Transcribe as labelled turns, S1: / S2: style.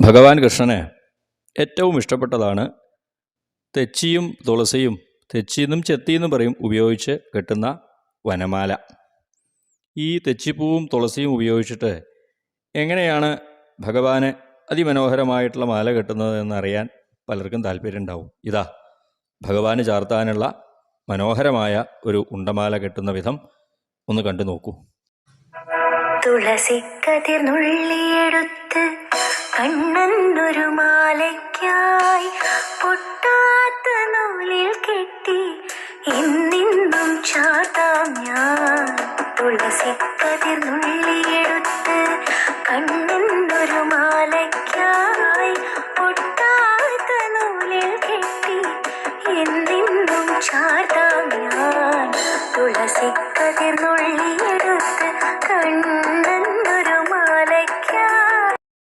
S1: ഭഗവാൻ കൃഷ്ണന് ഏറ്റവും ഇഷ്ടപ്പെട്ടതാണ് തെച്ചിയും തുളസിയും തെച്ചിന്നും ചെത്തിയെന്നും പറയും ഉപയോഗിച്ച് കെട്ടുന്ന വനമാല. ഈ തെച്ചിപ്പൂവും തുളസിയും ഉപയോഗിച്ചിട്ട് എങ്ങനെയാണ് ഭഗവാന് അതിമനോഹരമായിട്ടുള്ള മാല കെട്ടുന്നത് എന്നറിയാൻ പലർക്കും താല്പര്യം ഉണ്ടാവും ഇതാ ഭഗവാന് ചാർത്താനുള്ള മനോഹരമായ ഒരു ഉണ്ടമാല കെട്ടുന്ന വിധം ഒന്ന് കണ്ടു നോക്കൂ
S2: തുളസിക്കതിർ നുള്ളിയെടുത്തു കണ്ണൊരു മാലയ്ക്കായി പൊട്ടാത്ത നൂലിൽ കെട്ടി എന്നിന്നും ചാത്താം ഞാൻ. തുളസിക്കതിർന്നുള്ളിയെടുത്ത് കണ്ണൊരു മാലയ്ക്കായി പൊട്ടാത്ത നൂലിൽ കെട്ടി എന്നിന്നും ചാത്താം ഞാൻ. തുളസിക്കതിർന്നുള്ളിയെടുത്ത് കണ്ണു